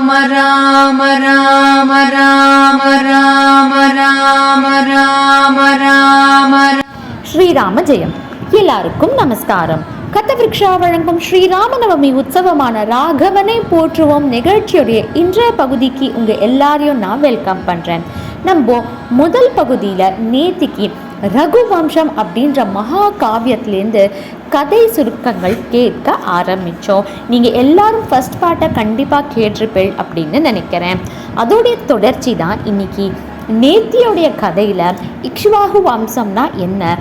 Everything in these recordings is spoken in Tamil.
ராம ராம ராம ராம ராம ராம ராம ராம ஸ்ரீராம ஜெயம். எல்லாருக்கும் நமஸ்காரம். கத்தவிருக்ஷா வழங்கும் ஸ்ரீராமநவமி உற்சவமான ராகவனை போற்றுவோம் நிகழ்ச்சியுடைய இன்றைய பகுதிக்கு உங்கள் எல்லாரையும் நான் வெல்கம் பண்ணுறேன் நம்ம முதல் பகுதியில் நேத்திக்கு ரகுவம்சம் அப்படின்ற மகா காவியத்திலேருந்து கதை சுருக்கங்கள் கேட்க ஆரம்பித்தோம் நீங்கள் எல்லாரும் ஃபர்ஸ்ட் பாட்டை கண்டிப்பாக கேட்டிருப்பீள் அப்படின்னு நினைக்கிறேன். அதோடைய தொடர்ச்சி தான் இன்னைக்கு நேத்தியோடைய கதையில் இக்ஷுவாகு வம்சம்னா என்ன?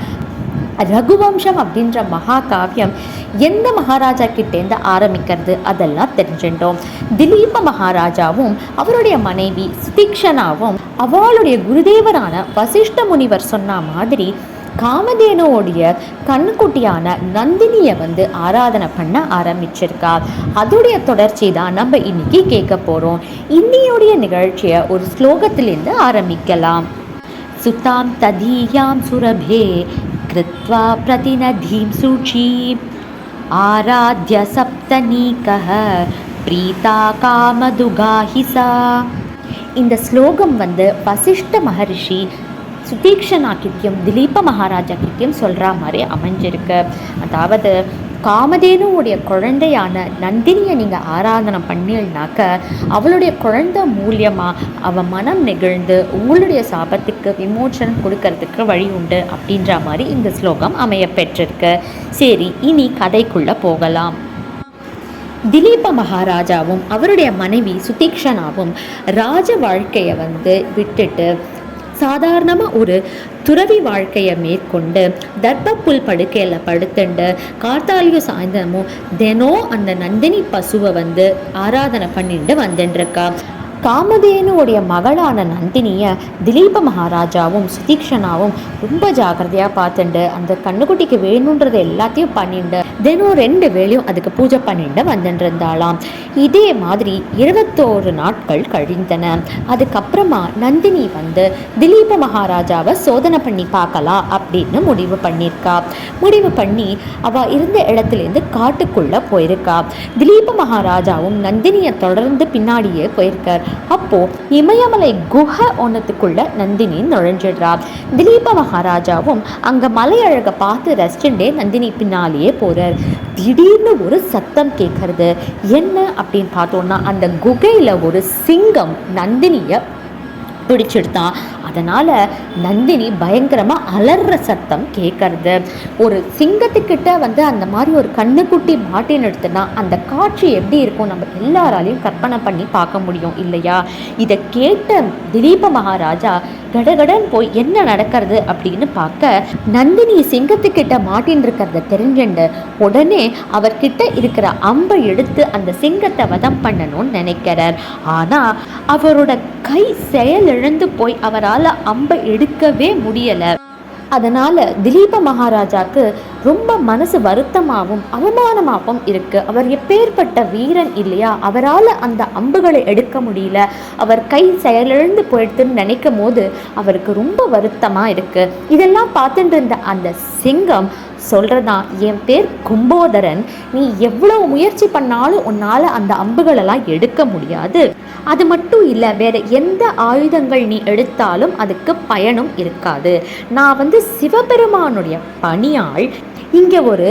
ரகுவம்சம் அப்படின்ற மகா காவியம் எந்த மகாராஜா கிட்டேருந்து ஆரம்பிக்கிறது அதெல்லாம் தெரிஞ்சுட்டோம். திலீப மகாராஜாவும் அவருடைய மனைவி சுதீக்ஷனாவும் அவளுடைய குருதேவரான வசிஷ்ட முனிவர் சொன்ன மாதிரி காமதேனுவோடைய கண்குட்டியான நந்தினியை வந்து ஆராதனை பண்ண ஆரம்பிச்சிருக்கா. அதோடைய தொடர்ச்சி தான் நம்ம இன்னைக்கு கேட்க போகிறோம் இன்னியோடைய நிகழ்ச்சியை ஒரு ஸ்லோகத்திலேருந்து ஆரம்பிக்கலாம். சுத்தாம் ததீயாம் சுரபே कृत्वा प्रतिनधिं शुचीम् आराध्य सप्तनीकः பிரீதா காமதுகாஹிசா இந்த ஸ்லோகம் வந்து வசிஷ்ட மகரிஷி சுதீக்ஷனாக்கித்யம் திலீப மகாராஜா கித்தியம் சொல்கிற மாதிரி அமைஞ்சிருக்கு. அதாவது காமதேனுவுடைய குழந்தையான நந்தினியை நீங்கள் ஆராதனை பண்ணீங்கனாக்க அவளுடைய குழந்தை மூலியமாக அவ மனம் நெகிழ்ந்து உங்களுடைய சாபத்துக்கு விமோச்சனம் கொடுக்கறதுக்கு வழி உண்டு அப்படின்ற மாதிரி இந்த ஸ்லோகம் அமைய பெற்றிருக்கு சரி இனி கதைக்குள்ளே போகலாம். திலீப மகாராஜாவும் அவருடைய மனைவி சுதீக்ஷனாவும் ராஜ வாழ்க்கையை வந்து விட்டுட்டு சாதாரணமாக ஒரு துறவி வாழ்க்கையை மேற்கொண்டு தர்ப்பப்புல் படுக்கையில் படுத்துண்டு கார்த்தாலியும் சாயந்தரமும் தினம் அந்த நந்தினி பசுவை வந்து ஆராதனை பண்ணிட்டு வந்துட்டுருக்கா காமதேனுவுடைய மகளான நந்தினியை திலீப மகாராஜாவும் சுதீக்ஷனாவும் ரொம்ப ஜாக்கிரதையாக பார்த்துண்டு அந்த கண்ணுக்குட்டிக்கு வேணுன்றது எல்லாத்தையும் பண்ணிண்டு தினம் ரெண்டு வேளையும் அதுக்கு பூஜை பண்ணிட்டு வந்துட்டுருந்தாளாம் இதே மாதிரி இருபத்தோரு நாட்கள் கழிந்தன. அதுக்கப்புறமா நந்தினி வந்து திலீப மகாராஜாவை சோதனை பண்ணி பார்க்கலாம் அப்படின்னு முடிவு பண்ணியிருக்கா முடிவு பண்ணி அவள் இருந்த இடத்துலேருந்து காட்டுக்குள்ளே போயிருக்கா. திலீப மகாராஜாவும் நந்தினியை தொடர்ந்து பின்னாடியே போயிருக்கார். அப்போது இமயமலை குஹை ஒன்றத்துக்குள்ளே நந்தினி நுழைஞ்சிடுறா. திலீப மகாராஜாவும் அங்க மலையழகை பார்த்து ரசிச்சுட்டே நந்தினி பின்னாலேயே போகிறார் திடீர்னு ஒரு சத்தம் கேட்கறது. என்ன அப்படின்னு பார்த்தோம்னா அந்த குகையில் ஒரு சிங்கம் நந்தினியை பிடிச்சிடுதான் அதனால் நந்தினி பயங்கரமாக அலற சத்தம் கேட்கறது ஒரு சிங்கத்துக்கிட்ட வந்து அந்த மாதிரி ஒரு கண்ணுக்குட்டி மாட்டின்னு எடுத்துனா அந்த காட்சி எப்படி இருக்கும் நம்ம எல்லாராலையும் கற்பனை பண்ணி பார்க்க முடியும் இல்லையா? இதை கேட்ட திலீப மகாராஜா கடகடன் போய் என்ன நடக்கிறது அப்படின்னு பார்க்க நந்தினி சிங்கத்துக்கிட்ட மாட்டின்னு இருக்கிறத தெரிஞ்சுண்டு உடனே அவர்கிட்ட இருக்கிற அம்பை எடுத்து அந்த சிங்கத்தை வதம் பண்ணணும்னு நினைக்கிறார். ஆனால் அவரோட கை செயல் இழந்து போய் அவரால் அம்பை எடுக்கவே முடியலை. அதனால் திலீப மகாராஜாக்கு ரொம்ப மனசு வருத்தமாகவும் அவமானமாகவும் இருக்குது அவர் எப்பேற்பட்ட வீரன் இல்லையா? அவரால் அந்த அம்புகளை எடுக்க முடியல. அவர் கை செயலிழந்து போயிடுதுன்னு நினைக்கும் போது அவருக்கு ரொம்ப வருத்தமாக இருக்குது இதெல்லாம் பார்த்துட்டு இருந்த அந்த சிங்கம் சொல்கிறதான் என் பேர் கும்போதரன். நீ எவ்வளோ முயற்சி பண்ணாலும் உன்னால் அந்த அம்புகளெல்லாம் எடுக்க முடியாது. அது மட்டும் இல்லை வேறு எந்த ஆயுதங்கள் நீ எடுத்தாலும் அதுக்கு பயனும் இருக்காது. நான் வந்து சிவபெருமானுடைய பணியாள். இங்கே ஒரு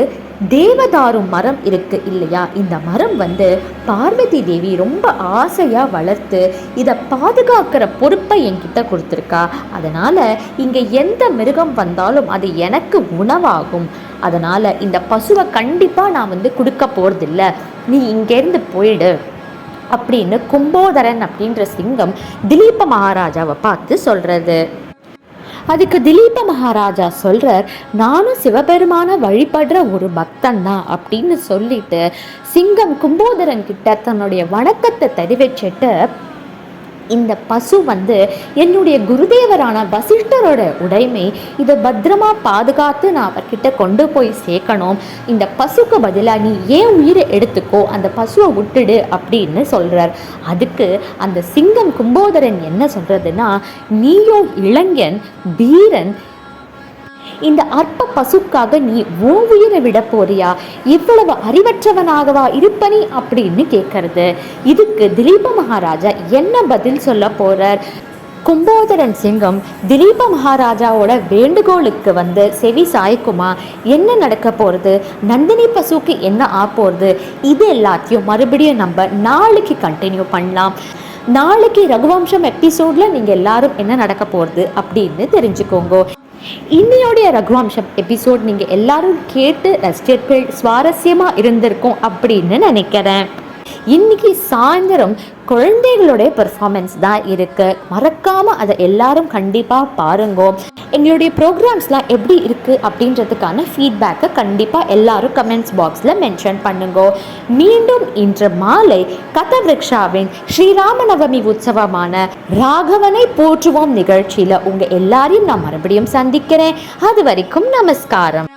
தேவதாரு மரம் இருக்கு இல்லையா? இந்த மரம் வந்து பார்வதி தேவி ரொம்ப ஆசையாக வளர்த்து இதை பாதுகாக்கிற பொறுப்பை என்கிட்ட கொடுத்துருக்கா. அதனால் இங்கே எந்த மிருகம் வந்தாலும் அது எனக்கு உணவாகும். அதனால் இந்த பசுவை கண்டிப்பாக நான் வந்து கொடுக்க போகிறதில்ல நீ இங்கேருந்து போயிடு அப்படின்னு கும்போதரன் அப்படின்ற சிங்கம் திலீப மகாராஜாவை பார்த்து சொல்கிறது அதுக்கு திலீப மகாராஜா சொல்கிறார் நானும் சிவபெருமானை வழிபடுற ஒரு பக்தன் தான் அப்படின்னு சொல்லிட்டு சிங்கம் கும்போதரன் கிட்ட தன்னுடைய வணக்கத்தை தெரிவிச்சிட்டு இந்த பசு வந்து என்னுடைய குருதேவரான வசிஷ்டரோட உடைமை இதை பத்திரமா பாதுகாத்து நான் அவர்கிட்ட கொண்டு போய் சேர்க்கணும். இந்த பசுக்கு பதிலாக நீ ஏன் உயிரை எடுத்துக்கோ அந்த பசுவை விட்டுடு அப்படின்னு சொல்கிறார் அதுக்கு அந்த சிங்கம் கும்போதரன் என்ன சொல்கிறதுன்னா நீயோ இளைஞன் வீரன் இந்த அற்ப பசுக்காக நீ உன் உயிரை விட போறியா? இவ்வளவு அறிவற்றவனாகவா இருப்பனி அப்படின்னு கேட்கறது இதுக்கு திலீப மகாராஜா என்ன பதில் சொல்ல போறார்? கும்போதரன் சிங்கம் திலீப மகாராஜாவோட வேண்டுகோளுக்கு வந்து செவி சாய்க்குமா? என்ன நடக்க போகிறது நந்தினி பசுக்கு என்ன ஆ போகிறது இது எல்லாத்தையும் மறுபடியும் நம்ம நாளைக்கு கண்டினியூ பண்ணலாம். நாளைக்கு ரகுவம்சம் எபிசோடில் நீங்கள் எல்லாரும் என்ன நடக்க போகிறது அப்படின்னு தெரிஞ்சுக்கோங்க. இன்னையோடைய ரகுவம்சம் எபிசோட் நீங்கள் எல்லாரும் கேட்டு ரசிச்சிருப்பீள் சுவாரஸ்யமாக இருந்திருக்கும் அப்படின்னு நினைக்கிறேன். இன்னைக்கு சாயந்தரம் குழந்தைகளுடைய பெர்ஃபார்மன்ஸ் தான் இருக்கு. மறக்காம அதை எல்லாரும் கண்டிப்பா பாருங்க. எங்களுடைய ப்ரோக்ராம்ஸ்லாம் எப்படி இருக்குது அப்படின்றதுக்கான ஃபீட்பேக்கை கண்டிப்பாக எல்லாரும் கமெண்ட்ஸ் பாக்ஸில் மென்ஷன் பண்ணுங்க. மீண்டும் இன்று மாலை கதவிருக்ஷாவின் ஸ்ரீராமநவமி உற்சவமான ராகவனை போற்றுவோம் நிகழ்ச்சியில் உங்கள் எல்லாரையும் நான் மறுபடியும் சந்திக்கிறேன். அது வரைக்கும் நமஸ்காரம்.